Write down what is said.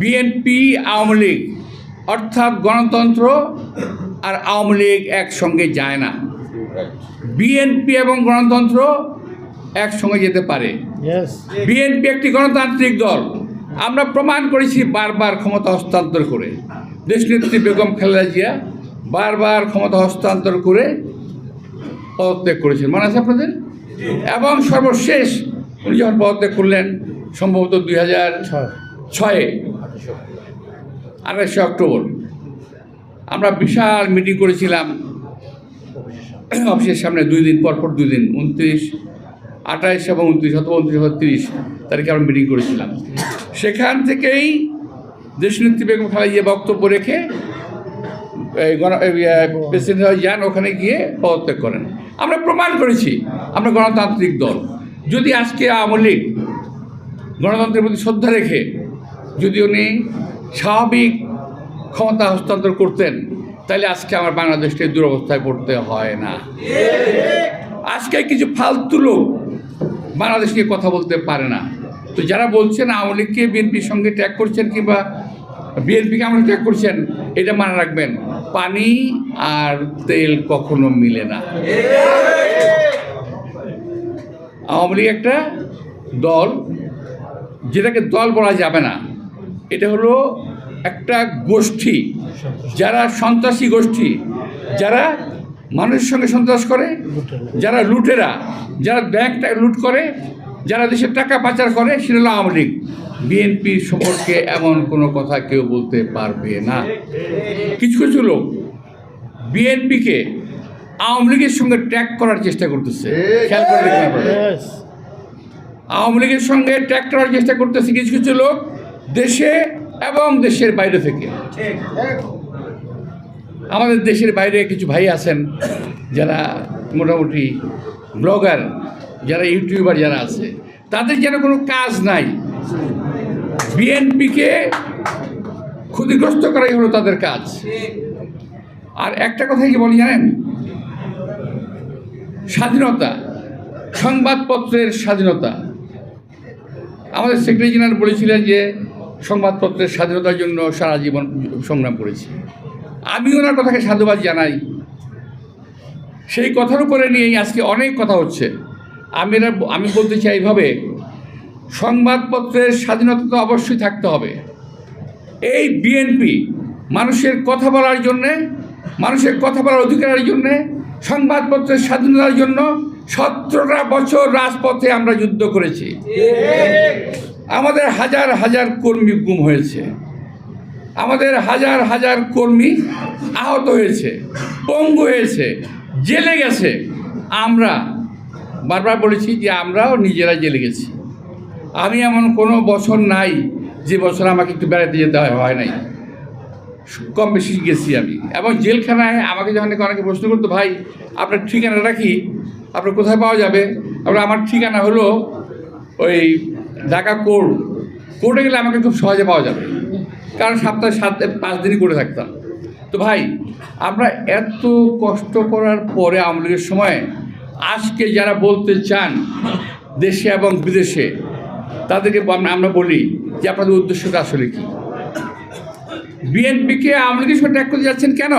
BNP Awami League. অর্থাৎ গণতন্ত্র আর আওয়ামী লীগ একসঙ্গে যায় না। বিএনপি এবং গণতন্ত্র একসঙ্গে যেতে পারে। বিএনপি একটি গণতান্ত্রিক দল। আমরা প্রমাণ করেছি বারবার ক্ষমতা হস্তান্তর করে। দেশ দেশনেত্রী বেগম খালেদা জিয়া বারবার ক্ষমতা হস্তান্তর করে পদত্যাগ করেছেন। মনে আছে আপনাদের? এবং সর্বশেষ উনি যখন পদত্যাগ করলেন সম্ভবত দুই হাজার ছয়। আঠাশে অক্টোবর। আমরা বিশাল মিটিং করেছিলাম। অফিসের সামনে দুই দিন পর পর দুই দিন, উনত্রিশ, আঠাইশ এবং উনত্রিশ, অথবা উনত্রিশ অথবা তিরিশ তারিখে আমরা মিটিং করেছিলাম। সেখান থেকেই দেশনেত্রী বেগম খালেদা জিয়া বক্তব্য রেখে প্রেসিডেন্ট যান, ওখানে গিয়ে পদত্যাগ করেন। আমরা প্রমাণ করেছি, আমরা গণতান্ত্রিক দল। যদি আজকে আওয়ামী লীগ গণতন্ত্রের প্রতি শ্রদ্ধা রেখে যদি উনি স্বাভাবিক ক্ষমতা হস্তান্তর করতেন, তাহলে আজকে আমার বাংলাদেশকে দুরবস্থায় পড়তে হয় না। আজকে কিছু ফালতু লোক বাংলাদেশ নিয়ে কথা বলতে পারে না। তো যারা বলছেন আওয়ামী লীগকে বিএনপির সঙ্গে ট্যাগ করছেন কিংবা বিএনপিকে আমরা ট্যাগ করছেন, এটা মনে রাখবেন। পানি আর তেল কখনো মিলে না। আওয়ামী লীগ একটা দল, যেটাকে দল বলা যাবে না। এটা হলো একটা গোষ্ঠী যারা সন্ত্রাসী গোষ্ঠী যারা মানুষের সঙ্গে সন্ত্রাস করে যারা লুটেরা যারা ব্যাংকটা লুট করে যারা দেশের টাকা পাচার করে সেটা হলো আওয়ামী লীগ। বিএনপি সম্পর্কে এমন কোনো কথা কেউ বলতে পারবে না। কিছু কিছু লোক বিএনপিকে আওয়ামী লীগের সঙ্গে ট্র্যাক করার চেষ্টা করতেছে। খেয়াল করে আওয়ামী লীগের সঙ্গে ট্র্যাক করার চেষ্টা করতেছে কিছু কিছু লোক। দেশে এবং দেশের বাইরে থেকে। আমাদের দেশের বাইরে কিছু ভাই আছেন যারা মোটামুটি ব্লগার যারা ইউটিউবার যারা আছে তাদের যেন কোনো কাজ নাই। বিএনপিকে ক্ষতিগ্রস্ত করাই হলো তাদের কাজ। আর একটা কথা কি বলি জানেন? স্বাধীনতা সংবাদপত্রের স্বাধীনতা। আমাদের সেক্রেটারি জেনারেল বলেছিলেন যে সংবাদপত্রের স্বাধীনতার জন্য সারা জীবন সংগ্রাম করেছি। আমি ওনার কথাকে সাধুবাদ জানাই। সেই কথার উপরে নিয়েই আজকে অনেক কথা হচ্ছে। আমি আমি বলতে চাই এইভাবে, সংবাদপত্রের স্বাধীনতা তো অবশ্যই থাকতে হবে। এই বিএনপি মানুষের কথা বলার জন্যে, মানুষের কথা বলার অধিকারের জন্যে, সংবাদপত্রের স্বাধীনতার জন্য সতেরোটা বছর রাজপথে আমরা যুদ্ধ করেছি। আমাদের হাজার হাজার কর্মী গুম হয়েছে। আমাদের হাজার হাজার কর্মী আহত হয়েছে, পঙ্গু হয়েছে, জেলে গেছে। আমরা বারবার বলেছি যে আমরাও নিজেরা জেলে গেছি। আমি এমন কোনো বছর নাই, যে বছর আমাকে একটু বেড়াতে যেতে হয় নাই। কম বেশি গেছি আমি। এবং জেলখানায় আমাকে যখন অনেকে প্রশ্ন করতো, ভাই, আপনার ঠিকানা রাখি আপনার কোথায় পাওয়া যাবে? আপনার আমার ঠিকানা হলো ওই ঢাকা কোর্ট, কোর্টে গেলে আমাকে খুব সহজে পাওয়া যাবে। কারণ সপ্তাহে সাত পাঁচ দিনই করে থাকতাম তো ভাই, আমরা এত কষ্ট করার পরে আওয়ামী সময়, আজকে যারা বলতে চান দেশে এবং বিদেশে, তাদেরকে আমরা- আমরা বলি যে আপনাদের উদ্দেশ্যটা আসলে কী? বিএনপিকে আওয়ামী লীগের সঙ্গে ট্যাগ করতে যাচ্ছেন কেন?